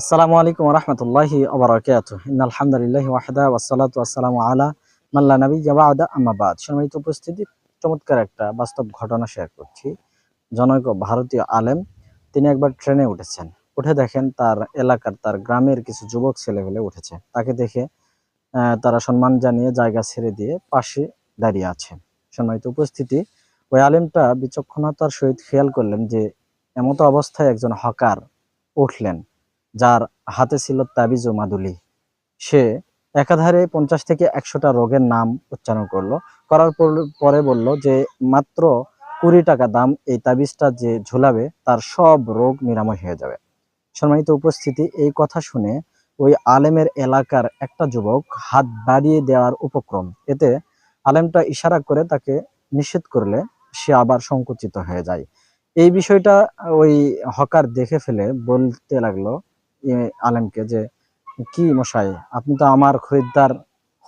আসসালামু আলাইকুম রহমতুল্লাহি আবরাকাত আলহামদুলিল্লাহ ওয়াহদা ওয়াসালাতু আসসালামু আলা মাল্লা নবী জাবাদা আম্মাবাদ সম্মানিত উপস্থিতি, চমৎকার একটা বাস্তব ঘটনা শেয়ার করছি। জনৈক ভারতীয় আলেম, তিনি একবার ট্রেনে উঠেছেন। উঠে দেখেন তার এলাকার, তার গ্রামের কিছু যুবক ছেলেপেলে উঠেছে। তাকে দেখে তারা সম্মান জানিয়ে জায়গা ছেড়ে দিয়ে পাশে দাঁড়িয়ে আছে। সম্মানিত উপস্থিতি, ওই আলেমটা বিচক্ষণতার সহিত খেয়াল করলেন যে এমতো অবস্থায় একজন হকার উঠলেন। যার হাতে ছিল তাবিজ ও মাদুলি। সে একাধারে পঞ্চাশ থেকে একশোটা রোগের নাম উচ্চারণ করল। করার পরে বলল যে, মাত্র কুড়ি টাকা দাম এই তাবিজটা যে ঝুলাবে, তার সব রোগ নিরাময় হয়ে যাবে। সম্মানিত উপস্থিতি, এই কথা শুনে ওই আলেমের এলাকার একটা যুবক হাত বাড়িয়ে দেওয়ার উপক্রম। এতে আলেমটা ইশারা করে তাকে নিষেধ করলে সে আবার সংকুচিত হয়ে যায়। এই বিষয়টা ওই হকার দেখে ফেলে বলতে লাগল আলেমকে যে, কি মশাই, আপনি তো আমার খরিদ্দার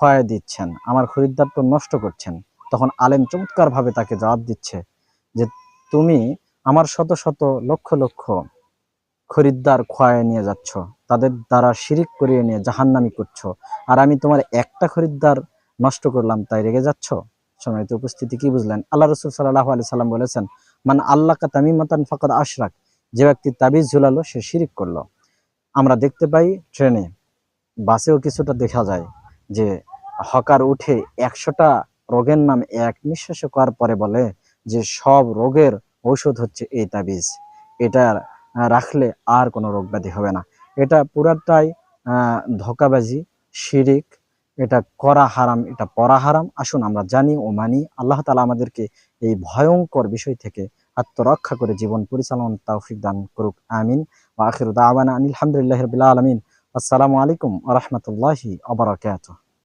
হয়ে দিচ্ছেন, আমার খরিদ্দার তো নষ্ট করছেন। তখন আলেম চমৎকার ভাবে তাকে জবাব দিচ্ছে যে, তুমি আমার শত শত লক্ষ লক্ষ খরিদ্দার খোয়ায় নিয়ে যাচ্ছ, তাদের দ্বারা শিরিক করিয়ে নিয়ে জাহান্নামি করছ, আর আমি তোমার একটা খরিদ্দার নষ্ট করলাম, তাই রেগে যাচ্ছ? সময়তে উপস্থিতি, কি বুঝলেন? আল্লাহ রসুল সাল্লাহ আলি সাল্লাম বলেছেন মানে আল্লাহ তামিমাতান ফাকাদ আশরাক। যে ব্যক্তি তাবিজ ঝুলালো, সে শিরিক করল। আমরা দেখতে পাই ট্রেনে, বাসেও কিছুটা দেখা যায় যে হকার উঠে একশোটা রোগের নাম এক নিঃশ্বাস করার পরে বলে যে সব রোগের ঔষধ হচ্ছে এই তাবিজ। এটা রাখলে আর কোনো রোগ ব্যাধি হবে না। এটা পুরাটাই ধোকাবাজি, শিরিক, এটা করা হারাম, এটা পড়া হারাম। আসুন আমরা জানি ও মানি, আল্লাহ তালা আমাদেরকে এই ভয়ঙ্কর বিষয় থেকে আত্মরক্ষা করে জীবন পরিচালন তৌফিক দান করুক। আমিন। ওয়া আখিরু দাওয়ানা আনিল হামদুলিল্লাহি রাব্বিল আলামিন। আসসালামু আলাইকুম ওয়া রাহমাতুল্লাহি ওয়া বারাকাতুহু।